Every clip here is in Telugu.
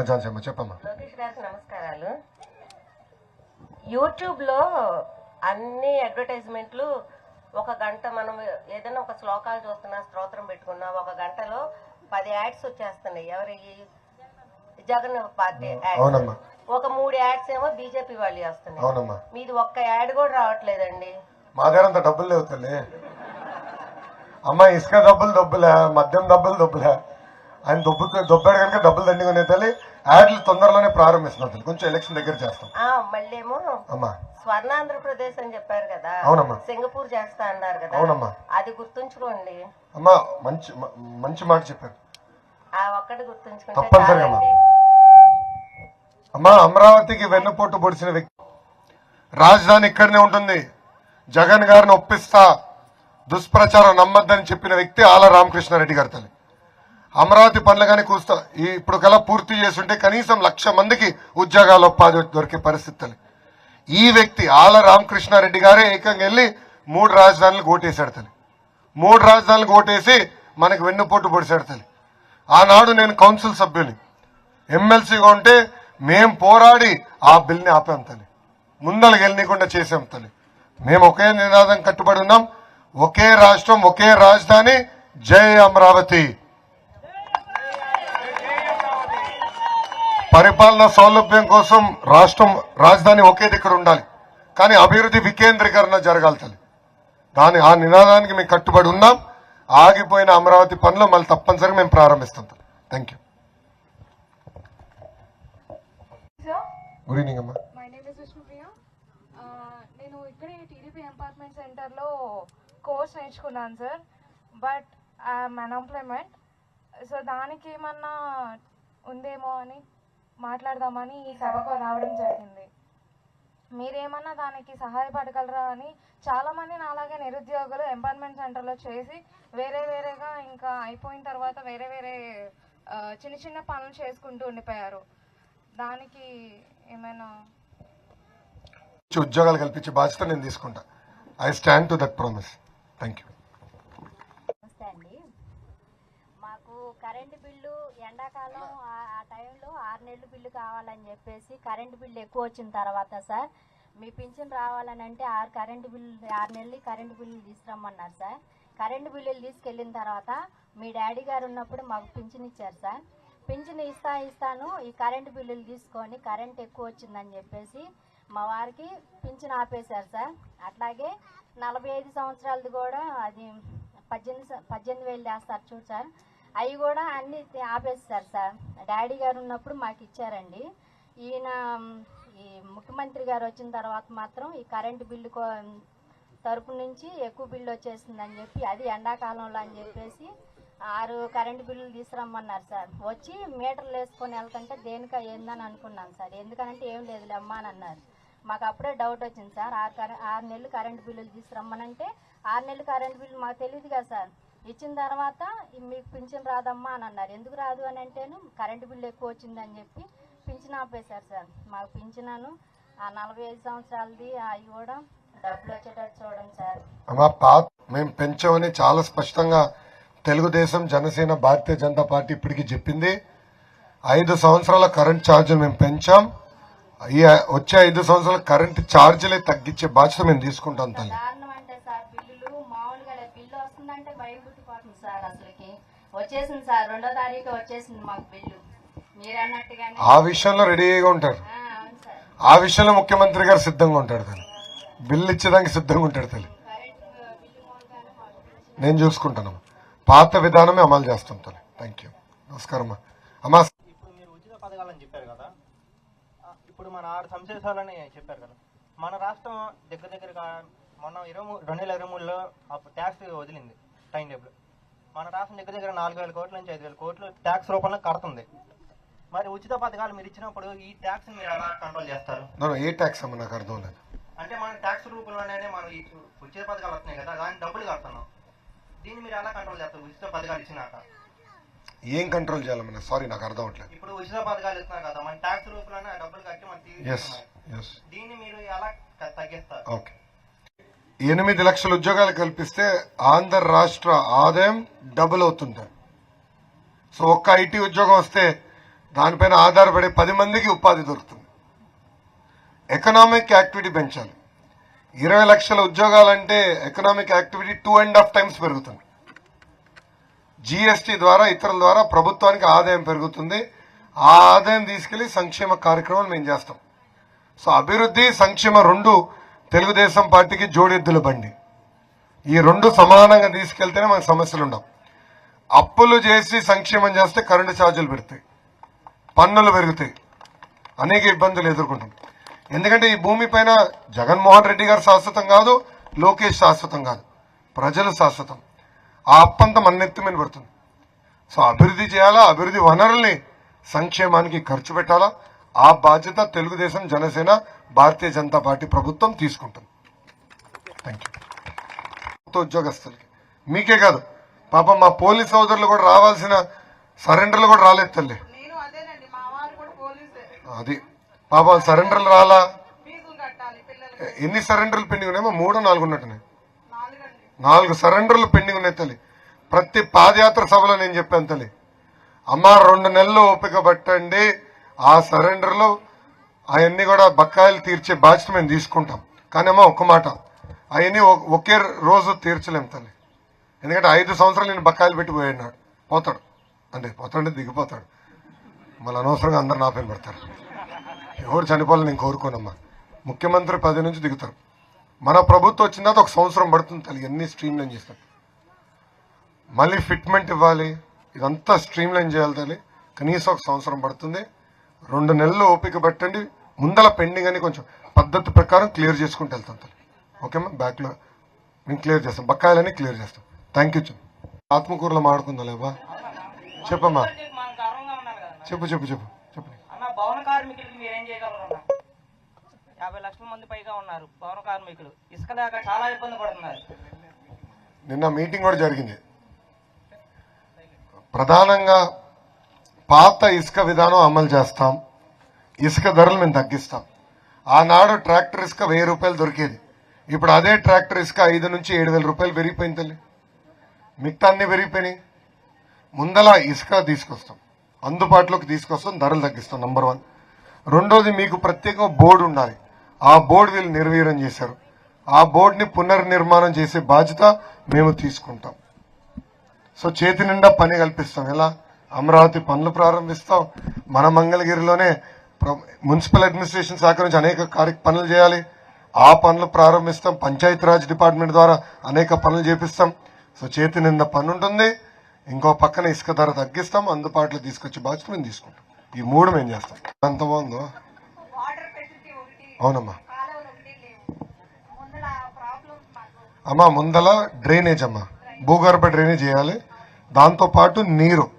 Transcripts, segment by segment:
అమ్మ చెప్పమ్మా. గారికి నమస్కారాలు. యూట్యూబ్లో అన్ని అడ్వర్టైజ్మెంట్లు ఒక గంట మనం ఏదైనా ఒక శ్లోకాలు చూస్తున్నా స్తోత్రం పెట్టుకున్నా ఒక గంటలో పది యాడ్స్ వచ్చేస్తున్నాయి. ఎవరి జగన్ పార్టీ ఒక మూడు యాడ్స్ ఏమో బీజేపీ వాళ్ళు వస్తున్నాయి అవునమ్మా. మీది ఒక్క యాడ్ కూడా రావట్లేదండి. మా దగ్గర అంత డబ్బులు లేవు తల్లి. అమ్మ ఇసుక డబ్బులు డబ్బులే మద్యం డబ్బులు డబ్బులే. ఆయన దొబ్బుతూ దొబ్బాడు కనుక డబ్బులు దండిగా తల్లి. యాడ్లు తొందరలోనే ప్రారంభిస్తున్నాం తల్లి కొంచెం ఎలక్షన్ దగ్గర చేస్తాం. మళ్ళేమో అమ్మా. స్వర్ణాంధ్రప్రదేశ్ అని చెప్పారు కదా. అవునమ్మా. సింగపూర్ చేస్తా అన్నారు కదా. అవునమ్మా. అది గుర్తుంచుకోండి. అమ్మా మంచి మంచి మాట చెప్పారు. ఆ ఒక్కటి తప్పనిసరిగా అమ్మా. అమ్మా అమరావతికి వెన్నుపోటు పొడిచిన వ్యక్తి. రాజధాని ఇక్కడనే ఉంటుంది. జగన్ గారిని ఒప్పిస్తా. దుష్ప్రచారం నమ్మద్దని చెప్పిన వ్యక్తి ఆల రామకృష్ణారెడ్డి గారి తల్లి. అమరావతి పనులు కానీ కూస్తా ఇప్పుడు కల్లా పూర్తి చేస్తుంటే కనీసం లక్ష మందికి ఉద్యోగాలు ఉపాధి దొరికే పరిస్థితులు. ఈ వ్యక్తి ఆల రామకృష్ణారెడ్డి గారే ఏకంగా వెళ్ళి మూడు రాజధానులు ఓటేశాడు తల్లి మూడు రాజధానులు ఓటేసి మనకి వెన్నుపోటు పొడిశాడు తల్లి ఆనాడు నేను కౌన్సిల్ సభ్యుని. ఎమ్మెల్సీగా ఉంటే మేం పోరాడి ఆ బిల్ని ఆపాం తల్లి ముందలకు వెళ్ళనీయకుండా చేసాం తల్లి మేము ఒకే నినాదం కట్టుబడి ఉన్నాం. ఒకే రాష్ట్రం ఒకే రాజధాని. జై అమరావతి. పరిపాలన సౌలభ్యం కోసం రాష్ట్రం రాజధాని ఒకే దగ్గర ఉండాలి. కానీ అభివృద్ధి వికేంద్రీకరణ జరగాలి దాని ఆ నినాదానికి మేము కట్టుబడి ఉన్నాం. ఆగిపోయిన అమరావతి పనులు మళ్ళీ తప్పనిసరిగా మేము ప్రారంభిస్తాం థ్యాంక్ యూ గుడ్ ఈవినింగ్ అమ్మా. నేను ఇక్కడే టీడీపీ ఎంపార్ట్మెంట్ సెంటర్లో కోర్స్ నేర్చుకున్నాను sir. But I'm unemployment so దానికి ఏమన్నా ఉందేమో అని మాట్లాడదామని ఈ సభకు రావడం జరిగింది. మీరేమన్నా దానికి సహాయపడగలరా అని చాలామంది నాలాగే నిరుద్యోగులు ఎంపార్ట్మెంట్ సెంటర్లో చేసి వేరే వేరేగా ఇంకా అయిపోయిన తర్వాత వేరే వేరే చిన్న చిన్న పనులు చేసుకుంటూ ఉండిపోయారు. దానికి ఏమైనా ఉద్యోగాలు కల్పించే బాధ్యత నేను తీసుకుంటా. I stand to that promise thank you నమస్తే అండి మాకు కరెంటు బిల్లు ఎండాకాలం ఆ- టైంలో ఆరు నెలలు బిల్లు కావాలని చెప్పేసి కరెంటు బిల్లు ఎక్కువ వచ్చిన తర్వాత సార్ మీ పింఛన్ రావాలని అంటే ఆరు కరెంటు బిల్లు ఆరు నెలలు కరెంటు బిల్లు తీసుకురమ్మన్నారు సార్. కరెంటు బిల్లులు తీసుకెళ్ళిన తర్వాత మీ డాడీ గారు ఉన్నప్పుడు మాకు పింఛన్ ఇచ్చారు సార్. పింఛన్ ఇస్తా ఇస్తాను ఈ కరెంటు బిల్లులు తీసుకొని కరెంట్ ఎక్కువ వచ్చిందని చెప్పేసి మా వారికి పింఛన్ ఆపేశారు సార్. అట్లాగే నలభై ఐదు సంవత్సరాలది కూడా అది పద్దెనిమిది పద్దెనిమిది వేలు వేస్తారు చూడు సార్. అవి కూడా అన్ని ఆపేస్తారు సార్. డాడీ గారు ఉన్నప్పుడు మాకు ఇచ్చారండి. ఈయన ఈ ముఖ్యమంత్రి గారు వచ్చిన తర్వాత మాత్రం ఈ కరెంటు బిల్లు కో తరపు నుంచి ఎక్కువ బిల్లు వచ్చేసిందని చెప్పి అది ఎండాకాలంలో అని చెప్పేసి ఆరు కరెంటు బిల్లులు తీసుకురమ్మన్నారు సార్. వచ్చి మీటర్లు వేసుకొని వెళ్తుంటే దేనిక ఏందని అనుకున్నాను సార్. ఎందుకనంటే ఏం లేదులే అమ్మా అని అన్నారు. మాకు అప్పుడే డౌట్ వచ్చింది సార్. ఆరు కరెంట్ ఆరు నెలలు కరెంటు బిల్లులు తీసుకురమ్మనంటే ఆరు నెలలు కరెంటు బిల్లు మాకు తెలియదు కదా సార్. ఇచ్చిన తర్వాత "ఈ మీకు పింఛన్ రాదమ్మా అని అన్నారు. ఎందుకు రాదు అని అంటేను కరెంటు బిల్లు ఎక్కువ వచ్చిందని చెప్పి పింఛన్ ఆపేశారు సార్. మాకు పింఛనాను ఆ నలభై ఐదు సంవత్సరాలది అవి కూడా డబ్బులు వచ్చేటట్టు చూడండి సార్. అమ్మా పాత మేము పెంచామని చాలా స్పష్టంగా తెలుగుదేశం జనసేన భారతీయ జనతా పార్టీ ఇప్పటికి చెప్పింది. ఐదు సంవత్సరాల కరెంట్ ఛార్జీలు మేము పెంచాం. ఈ వచ్చే ఐదు సంవత్సరాల కరెంట్ ఛార్జీలే తగ్గించే బాధ్యత మేము తీసుకుంటాం తల్లి దారుణం అంటే సార్ బిల్లులు మామూలుగా లే- బిల్లు వస్తుందంటే భయం పుట్టిపోతుంది సార్ అసలుకి. వచ్చేసింది సార్ రెండో తారీఖు వచ్చేసింది మాకు బిల్లు. మీరు అన్నట్టుగానే ఆ విషయంలో రెడీగా ఉంటారు. ఆ, విషయంలో ముఖ్యమంత్రి గారు సిద్ధంగా ఉంటాడు తల్లి. బిల్లు ఇచ్చేదానికి సిద్ధంగా ఉంటాడు తల్లి. నేను చూసుకుంటాను పాత విధానమే అమలు చేస్తాం తల్లి. థ్యాంక్ యూ నమస్కారం అమ్మా. అమ్మా ఇప్పుడు మీరు ఉచిత పథకాలని చెప్పారు కదా ఇప్పుడు మన ఆరు సంశేషాలని చెప్పారు కదా మన రాష్ట్రం దగ్గర దగ్గరగా మొన్న ఇరవై రెండు వేల ఇరవై మూడులో ట్యాక్స్ వదిలింది టైం టేబుల్ మన రాష్ట్రం దగ్గర దగ్గర నాలుగు వేల కోట్ల నుంచి ఐదు వేల కోట్లు ట్యాక్స్ రూపంలో కడుతుంది. మరి ఉచిత పథకాలు మీరు ఇచ్చినప్పుడు ఈ ట్యాక్స్ మీరు ఎలా కంట్రోల్ చేస్తారు? ఏ ట్యాక్స్ అమ్మ నాకు అర్థం లేదు. అంటే మన ట్యాక్స్ రూపంలోనే మనం ఉచిత పథకాలు వస్తున్నాయి కదా దానికి డబ్బులు కడుతున్నాం. దీన్ని మీరు ఎలా కంట్రోల్ చేస్తారు ఉచిత పథకాలు ఇచ్చినాక? ఏం కంట్రోల్ చేయాలమ్మా సారీ నాకు అర్థం అవట్లేదు. ఇప్పుడు ఉచిత పథకాలు ఇస్తున్నారు కదా మన ట్యాక్స్ రూపంలోనే డబ్బులు కట్టి మనం ఎస్ దీన్ని మీరు ఎలా తగ్గిస్తారు? ఓకే ఎనిమిది లక్షల ఉద్యోగాలు కల్పిస్తే ఆంధ్ర రాష్ట్ర ఆదాయం డబుల్ అవుతుంది సో ఒక్క ఐటీ ఉద్యోగం వస్తే దానిపైన ఆధారపడే పది మందికి ఉపాధి దొరుకుతుంది. ఎకనామిక్ యాక్టివిటీ పెంచాలి. ఇరవై లక్షల ఉద్యోగాలంటే economic activity two and half times పెరుగుతుంది. జీఎస్టీ ద్వారా ఇతరుల ద్వారా ప్రభుత్వానికి ఆదాయం పెరుగుతుంది. ఆ ఆదాయం తీసుకెళ్ళి సంక్షేమ కార్యక్రమాలు మేము చేస్తాం. సో అభివృద్ధి సంక్షేమ రెండు తెలుగుదేశం పార్టీకి జోడెద్దుల బండి. ఈ రెండు సమానంగా తీసుకెళ్తేనే మనకు సమస్యలు ఉండవు అప్పులు చేసి సంక్షేమం చేస్తే కరెంటు ఛార్జీలు పెడతాయి పన్నులు పెరుగుతాయి. అనేక ఇబ్బందులు ఎదుర్కొంటాం. ఎందుకంటే ఈ భూమి పైన జగన్మోహన్ రెడ్డి గారు శాశ్వతం కాదు లోకేష్ శాశ్వతం కాదు. ప్రజలు శాశ్వతం. ఆ అప్పంతా మన నెత్తి మీద పడుతుంది. సో అభివృద్ధి చేయాలా? అభివృద్ధి వనరుల్ని సంక్షేమానికి ఖర్చు పెట్టాలా? ఆ బాధ్యత తెలుగుదేశం జనసేన భారతీయ జనతా పార్టీ ప్రభుత్వం తీసుకుంటుంది. థ్యాంక్ యూ ఉద్యోగస్తులకి. మీకే కాదు పాపం మా పోలీస్ సోదరులు కూడా రావాల్సిన సరెండర్లు కూడా రాలేదు తల్లి. అది పాపం సరెండర్లు రాలా? ఎన్ని సరెండర్లు పెండింగ్ ఉన్నాయో మూడో నాలుగు ఉన్నట్టున్నాయి. నాలుగు సరెండర్లు పెండింగ్ ఉన్నాయి తల్లి. ప్రతి పాదయాత్ర సభలో నేను చెప్పాను తల్లి. అమ్మ రెండు నెలలు ఓపిక పట్టండి. ఆ సరెండర్లో అవన్నీ కూడా బకాయిలు తీర్చే బాధ్యత మేము తీసుకుంటాం. కానీ అమ్మ ఒక్క మాట అవన్నీ ఒ- ఒకే రోజు తీర్చలేము తల్లి. ఎందుకంటే ఐదు సంవత్సరాలు నేను బకాయిలు పెట్టిపోయాడు పోతాడు. అంటే పోతాడు దిగిపోతాడు. మళ్ళీ అనవసరంగా అందరు నా పేరు పెడతారు. ఎవరు చనిపోవాలని నేను కోరుకోనమ్మా. ముఖ్యమంత్రి పది నుంచి దిగుతారు. మన ప్రభుత్వం వచ్చిన తర్వాత ఒక సంవత్సరం పడుతుంది తల్లి. ఎన్ని స్ట్రీమ్ లైన్ చేస్తాం మళ్ళీ ఫిట్మెంట్ ఇవ్వాలి. ఇదంతా స్ట్రీమ్ లైన్ చేయాలి తల్లి. కనీసం ఒక సంవత్సరం పడుతుంది. రెండు నెలలు ఓపిక పెట్టండి. ముందల పెండింగ్ అని కొంచెం పద్ధతి ప్రకారం క్లియర్ చేసుకుంటూ వెళ్తాం తల్లి. ఓకేమ్మా బ్యాక్లో మేము క్లియర్ చేస్తాం బకాయిలని క్లియర్ చేస్తాం థ్యాంక్ యూ ఆత్మకూరలో మాడుకుందా లేవా? చెప్పమ్మా. చెప్పు చెప్పు చెప్పు చెప్పు. భవన కార్మికులకి మీరేం చేయగలరు యాభై లక్షల మంది పైగా ఉన్నారు భవన కార్మికులు. ఇసుక లేక చాలా ఇబ్బంది పడుతున్నారు. నిన్న మీటింగ్ కూడా జరిగింది. ప్రధానంగా పాత ఇసుక విధానం అమలు చేస్తాం. ఇసుక ధరలు మేము తగ్గిస్తాం. ఆనాడు ట్రాక్టర్ ఇసుక వెయ్యి రూపాయలు దొరికేది. ఇప్పుడు అదే ట్రాక్టర్ ఇసుక ఐదు నుంచి ఏడు వేల రూపాయలు పెరిగిపోయింది తల్లి. మిగతా అన్ని పెరిగిపోయినాయి. ముందల ఇసుక తీసుకొస్తాం. అందుబాటులోకి తీసుకొస్తాం ధరలు తగ్గిస్తాం నంబర్ వన్ రెండోది మీకు ప్రత్యేక బోర్డు ఉండాలి. ఆ బోర్డు వీళ్ళు నిర్వీర్యం చేశారు. ఆ బోర్డుని పునర్నిర్మాణం చేసే బాధ్యత మేము తీసుకుంటాం. సో చేతి నిండా పని కల్పిస్తాం. ఎలా? అమరావతి పనులు ప్రారంభిస్తాం. మన మంగళగిరిలోనే మున్సిపల్ అడ్మినిస్ట్రేషన్ శాఖ నుంచి అనేక కార్య పనులు చేయాలి. ఆ పనులు ప్రారంభిస్తాం. పంచాయతీరాజ్ డిపార్ట్మెంట్ ద్వారా అనేక పనులు చేపిస్తాం. సో చేతి నిండా పని ఉంటుంది. ఇంకో పక్కన ఇసుక ధర తగ్గిస్తాం. అందుబాటులో తీసుకొచ్చే బాధ్యత మేము తీసుకుంటాం. ఈ మూడు మేము చేస్తాం. ఎంత బాగుందో? అవునమ్మా. అమ్మా ముందల డ్రైనేజ్ అమ్మా భూగర్భ డ్రైనేజ్ చేయాలి. దాంతో పాటు నీరు.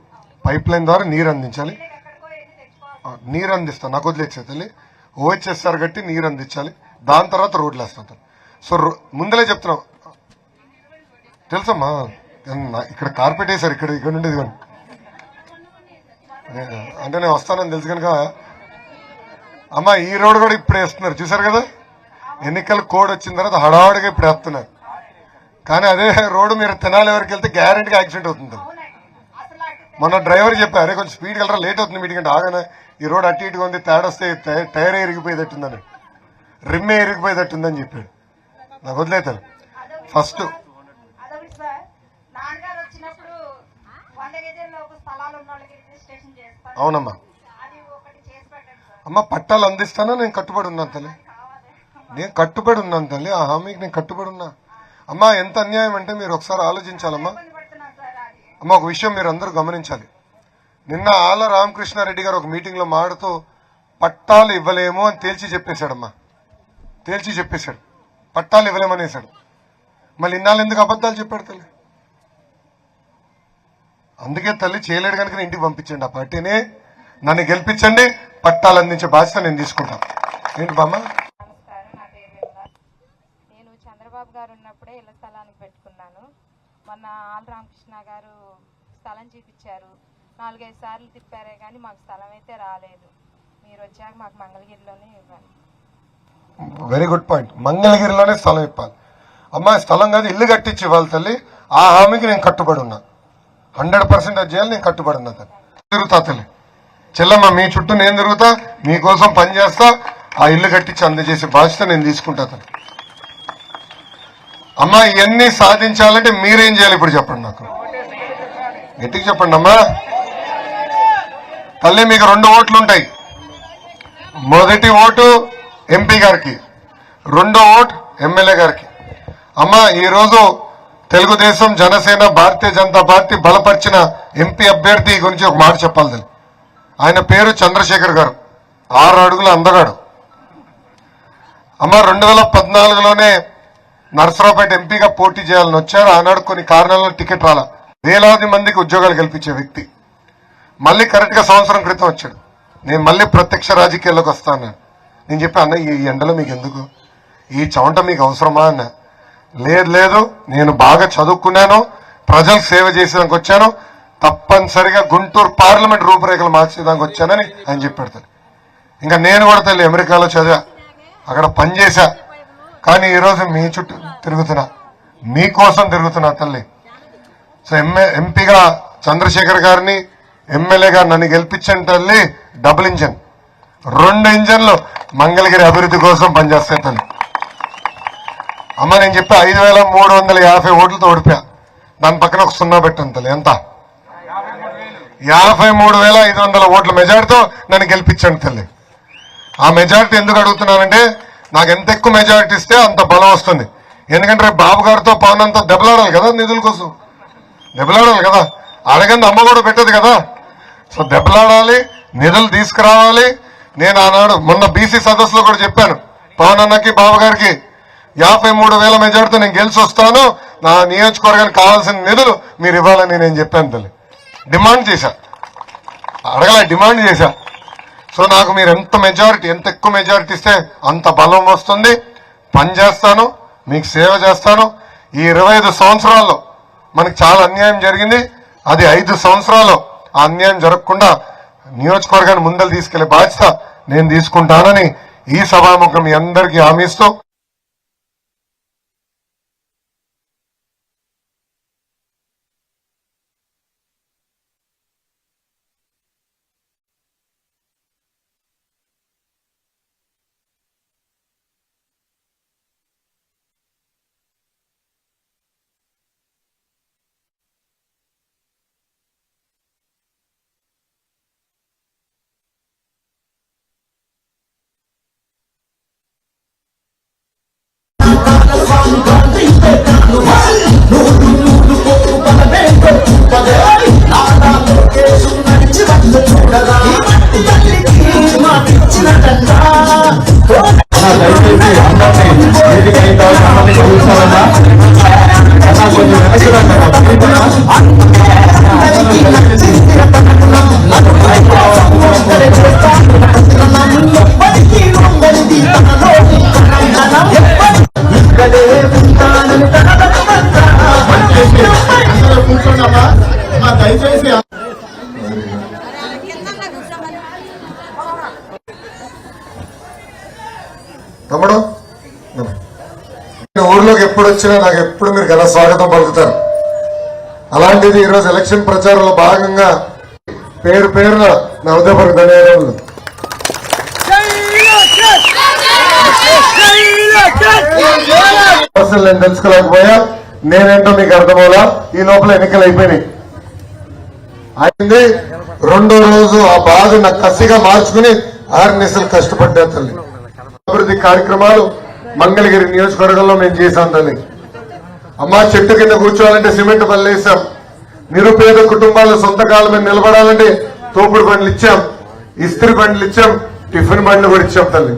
పైప్ లైన్ ద్వారా నీరు అందించాలి. నీరు అందిస్తాను నాకు వదిలేసేది తల్లి. ఓహెచ్ఎస్ఆర్ కట్టి నీరు అందించాలి. దాని తర్వాత రోడ్లు వేస్తాను సో రో- ముందలే చెప్తున్నావు తెలుసమ్మా? ఇక్కడ కార్పెట్ వేసారు ఇక్కడ ఇక్కడ నుండి ఇదిగోండి. అదే, అంటే నేను వస్తానని తెలుసు కనుక. అమ్మా ఈ రోడ్ కూడా ఇప్పుడు వేస్తున్నారు. చూసారు కదా? ఎన్నికల కోడ్ వచ్చిన తర్వాత హడావుడిగా ఇప్పుడు వేస్తున్నారు. కానీ అదే రోడ్డు మీరు తినాలి వరకు వెళ్తే గ్యారెంటీగా యాక్సిడెంట్ అవుతుంది. మొన్న డ్రైవర్ చెప్పారు అరే కొంచెం స్పీడ్ వెళ్ళరా లేట్ అవుతుంది మీటింగ్ అంటే ఆగానే? ఈ రోడ్ అటు ఇటుగా ఉంది తేడా వస్తే టై- టైర్ ఇరిగిపోయేటట్టుందని. రిమ్మే ఇరిగిపోయేటట్టుందని చెప్పాడు. నాకు వదిలేతాను ఫస్ట్ అవునమ్మా. అమ్మ పట్టాలు అందిస్తానా? నేను కట్టుబడి ఉన్నాను తల్లి. నేను కట్టుబడి ఉన్నాను తల్లి. ఆ హామీకి నేను కట్టుబడి ఉన్నా. అమ్మా ఎంత అన్యాయం అంటే మీరు ఒకసారి ఆలోచించాలమ్మా ఇబ్బంది పడుతున్నాను సార్ అది అమ్మ ఒక విషయం మీరు అందరూ గమనించాలి. నిన్న ఆల రామకృష్ణారెడ్డి గారు ఒక మీటింగ్లో మాడుతూ పట్టాలు ఇవ్వలేము అని తేల్చి చెప్పేశాడమ్మా. తేల్చి చెప్పేశాడు. పట్టాలు ఇవ్వలేమనేశాడు. మళ్ళీ ఇన్నాళ్ళు ఎందుకు అబద్ధాలు చెప్పాడు తల్లి? అందుకే తల్లి చేయలేడు కనుక నేను ఇంటికి పంపించండి. ఆ పార్టీని నన్ను గెలిపించండి. పట్టాలు అందించే బాధ్యత నేను తీసుకుంటాను. ఏంటి బామ్మ? నమస్కారం. నా పేరు నేను చంద్రబాబు గారు ఉన్నప్పుడే ఇళ్ళ స్థలానికి పెట్టుకున్నాను. మొన్న ఆల్ రామకృష్ణ గారు స్థలం చూపించారు. నాలుగైదు సార్లు తిప్పారే కానీ మాకు స్థలం అయితే రాలేదు. మీరు వచ్చాక మాకు మంగళగిరిలోనే ఇవ్వాలి. వెరీ గుడ్ పాయింట్ మంగళగిరిలోనే స్థలం ఇవ్వాలి అమ్మాయి స్థలం కాదు ఇల్లు కట్టించి ఇవ్వాలి తల్లి. ఆ హామీకి నేను కట్టుబడి ఉన్నా. హండ్రెడ్ పర్సెంట్ అది చేయాలి నేను కట్టుబడి ఉన్నా తల్లి. తిరుగుతా తల్లి. చెల్లమ్మ మీ చుట్టూ నేను తిరుగుతా మీకోసం పనిచేస్తా ఆ ఇల్లు కట్టించి అందజేసే బాధ్యత నేను తీసుకుంటా తల్లి. అమ్మా ఇవన్నీ సాధించాలంటే మీరేం చేయాలి ఇప్పుడు చెప్పండి నాకు. గట్టికి చెప్పండి అమ్మా. తల్లి మీకు రెండు ఓట్లు ఉంటాయి. మొదటి ఓటు ఎంపీ గారికి రెండో ఓటు ఎమ్మెల్యే గారికి. అమ్మా ఈరోజు తెలుగుదేశం జనసేన భారతీయ జనతా పార్టీ బలపరిచిన ఎంపీ అభ్యర్థి గురించి ఒక మాట చెప్పాలి ఆయన పేరు చంద్రశేఖర్ గారు. ఆరు అడుగుల అందగాడు. అమ్మ రెండు వేల పద్నాలుగులోనే నరసరావుపేట ఎంపీగా పోటీ చేయాలని వచ్చారు. ఆనాడు కొన్ని కారణాలను టికెట్ రాల. వేలాది మందికి ఉద్యోగాలు కల్పించే వ్యక్తి. మళ్ళీ కరెక్ట్గా సంవత్సరం క్రితం వచ్చాడు. నేను మళ్ళీ ప్రత్యక్ష రాజకీయాల్లోకి వస్తాను. నేను చెప్పి అన్న ఈ ఎండలో మీకు ఎందుకు? ఈ చమట మీకు అవసరమా? అన్న. లేదు లేదు. నేను బాగా చదువుకున్నాను. ప్రజలు సేవ చేసేదానికి వచ్చాను. తప్పనిసరిగా గుంటూరు పార్లమెంట్ రూపురేఖలు మార్చేదానికి వచ్చానని ఆయన చెప్పాడు ఇంకా నేను కూడా తల్లి అమెరికాలో చదివా. అక్కడ పనిచేశా కానీ ఈరోజు మీ చుట్టూ తిరుగుతున్నా. మీకోసం తిరుగుతున్నా తల్లి. సో ఎంఏ ఎంపీగా చంద్రశేఖర్ గారిని ఎమ్మెల్యేగా నన్ను గెలిపించండి తల్లి. Double engine. రెండు ఇంజన్లు మంగళగిరి అభివృద్ధి కోసం పనిచేస్తాయి తల్లి. అమ్మ నేను చెప్పి ఐదు వేల మూడు వందల యాభై ఓట్లతో ఓడిపోయా. దాని పక్కన ఒక సున్నా పెట్టాను తల్లి. ఎంత? యాభై మూడు వేల ఐదు వందల ఓట్ల మెజార్టీతో నన్ను గెలిపించండి తల్లి. ఆ మెజార్టీ ఎందుకు అడుగుతున్నానంటే నాకు ఎంత ఎక్కువ మెజారిటీ ఇస్తే అంత బలం వస్తుంది. ఎందుకంటే రేపు బాబు గారితో పవన్ అంతా దెబ్బలాడాలి కదా నిధుల కోసం. దెబ్బలాడాలి కదా. అడగంది అమ్మ కూడా పెట్టదు కదా. సో దెబ్బలాడాలి నిధులు తీసుకురావాలి. నేను ఆనాడు మొన్న బీసీ సదస్సులో కూడా చెప్పాను పవన్ అన్నకి బాబు గారికి యాభై మూడు వేల మెజార్టీతో నేను గెలిచి వస్తాను. నా నియోజకవర్గానికి కావాల్సిన నిధులు మీరు ఇవ్వాలని నేను చెప్పాను తల్లి. డిమాండ్ చేశా. అడగల డిమాండ్ చేశా. సో నాకు మీరు ఎంత మెజారిటీ ఎంత ఎక్కువ మెజారిటీ ఇస్తే అంత బలం వస్తుంది. పని చేస్తాను మీకు సేవ చేస్తాను. ఈ ఇరవై ఐదు సంవత్సరాల్లో మనకి చాలా అన్యాయం జరిగింది. అది ఐదు సంవత్సరాలు ఆ అన్యాయం జరగకుండా నియోజకవర్గాన్ని ముందలు తీసుకెళ్ళే బాధ్యత నేను తీసుకుంటానని ఈ సభాముఖం మీ అందరికీ హామీ ఇస్తూ అమ్మా, దయచేసి తమ్ముడు నేను ఊర్లోకి ఎప్పుడు వచ్చినా నాకు ఎప్పుడు మీరు ఘన స్వాగతం పలుకుతారు. అలాంటిది ఈరోజు ఎలక్షన్ ప్రచారంలో భాగంగా పేరు పేరున నా ఉదయపూర్వక ధన్యవాదాలు నేను తెలుసుకోలేకపోయా. నేనేంటో మీకు అర్థమవులా ఈ లోపల ఎన్నికలు అయిపోయినాయి. అయింది. రెండో రోజు ఆ బాధను కసిగా మార్చుకుని ఆరు నెలలు కష్టపడ్డా తల్లి. అభివృద్ధి కార్యక్రమాలు మంగళగిరి నియోజకవర్గంలో మేము చేశాం తల్లి. అమ్మా చెట్టు కింద కూర్చోవాలంటే సిమెంట్ పనులు వేసాం నిరుపేద కుటుంబాలు సొంత కాలం మీద నిలబడాలంటే తోపుడు బండ్లు ఇచ్చాం. ఇస్త్రీ బండ్లు ఇచ్చాం. టిఫిన్ బండ్లు కూడా ఇచ్చాం తల్లి.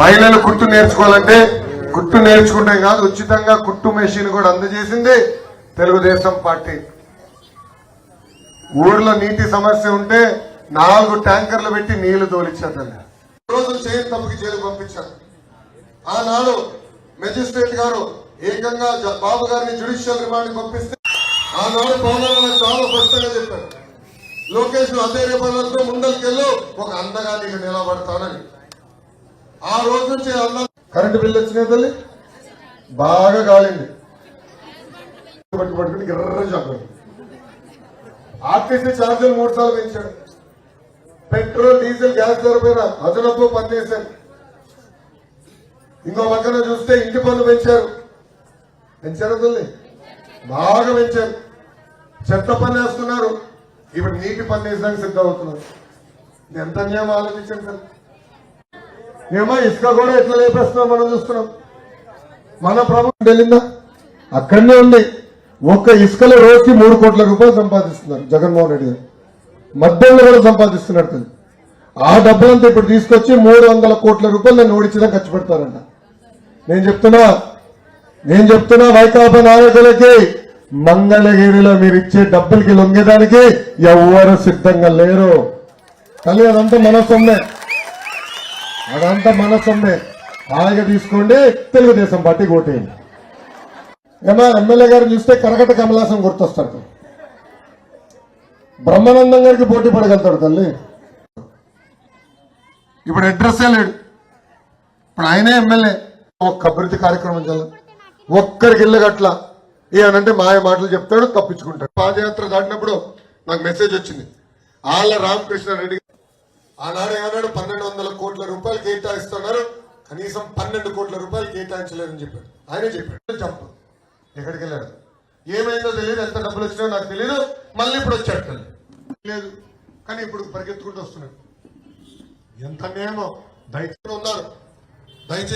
మహిళలు కుట్టు నేర్చుకోవాలంటే కుట్టు నేర్చుకుంటే కాదు ఉచితంగా కుట్టు మెషిన్ కూడా అందజేసింది తెలుగుదేశం పార్టీ. ఊర్లో నీటి సమస్య ఉంటే నాలుగు ట్యాంకర్లు పెట్టి నీళ్ళు తోలిచ్చారు తల్లి చేయని తప్పుకి జైలు పంపించారు. ఆనాడు మెజిస్ట్రేట్ గారు ఏకంగా బాబు గారిని జ్యుడిషియల్ రిమాండ్ పంపిస్తే ఆనాడు పవన్ చాలా స్పష్టంగా చెప్పారు. లోకేష్ అదే అధైర్యపరులతో ముందరికెళ్ళు ఒక అందగా నీకు నిలబడతానని. ఆ రోజు నుంచి అంద కరెంటు బిల్లు వచ్చినాయి తల్లి. బాగా కాలింది పట్టు పట్టుకుని గిర్ర చెప్పండి ఆర్టీసీ ఛార్జీలు మూడు సార్లు పెంచాడు. పెట్రోల్ డీజిల్ గ్యాస్ ధర పైన అదనపు పనిచేశారు ఇంకో పక్కన చూస్తే ఇంటి పన్ను పెంచారు. పెంచారు తల్లి? బాగా పెంచారు. చెత్త పన్ను వేస్తున్నారు ఇప్పుడు నీటి పన్ను వేసడానికి సిద్ధమవుతున్నారు. ఎంత అన్యాయం ఆలోచించండి సార్ ఏమో ఇసుక కూడా ఎట్లా లేపేస్తున్నాం మనం చూస్తున్నాం. మన ప్రభుత్వం వెళ్ళిందా? అక్కడనే ఉంది. ఒక్క ఇసుకలో రోజుకి మూడు కోట్ల రూపాయలు సంపాదిస్తున్నారు జగన్మోహన్ రెడ్డి గారు. మద్యంలో కూడా సంపాదిస్తున్నారు తల్లి ఆ డబ్బులంతా ఇప్పుడు తీసుకొచ్చి మూడు వందల కోట్ల రూపాయలు నన్ను ఓడించడం ఖర్చు పెడతారంట. నేను చెప్తున్నా నేను చెప్తున్నా వైకాపా నాయకులకి మంగళగిరిలో మీరు ఇచ్చే డబ్బులకి లొంగేదానికి ఎవ్వరు సిద్ధంగా లేరు. తల్లి అదంతా మన సొమ్మే అదంతా మన సొమ్మే హాయిగా తీసుకోండి తెలుగుదేశం పార్టీకి ఓటేయండి. ఏమా ఎమ్మెల్యే గారు చూస్తే కరకట కమలాసం గుర్తొస్తాడు. బ్రహ్మానందం గారికి పోటీ పడగలుగుతాడు తల్లి. ఇప్పుడు అడ్రస్సే లేడు. ఇప్పుడు ఆయనే ఎమ్మెల్యే. ఒక్క అభివృద్ధి కార్యక్రమం చేయాలి. ఒక్కరికి ఇల్లు గట్ల ఏమనంటే మాయ మాటలు చెప్తాడు తప్పించుకుంటాడు. పాదయాత్ర దాటినప్పుడు నాకు మెసేజ్ వచ్చింది. ఆళ్ళ రామకృష్ణారెడ్డి ఆనాడు ఏమన్నాడు పన్నెండు వందల కోట్ల రూపాయలు కేటాయిస్తున్నారు. కనీసం పన్నెండు కోట్ల రూపాయలు కేటాయించలేదని చెప్పాడు. ఆయనే చెప్పాడు. చెప్పాడు ఎక్కడికి వెళ్ళాడు ఏమైందో తెలియదు ఎంత డబ్బులు వచ్చినాయో నాకు తెలియదు మళ్ళీ ఇప్పుడు వచ్చాడు తల్లి. లేదు కానీ ఇప్పుడు పరిగెత్తుకుంటూ వస్తున్నాడు. ఎంత నేమో దయచేసి ఉన్నారు. దయచేసి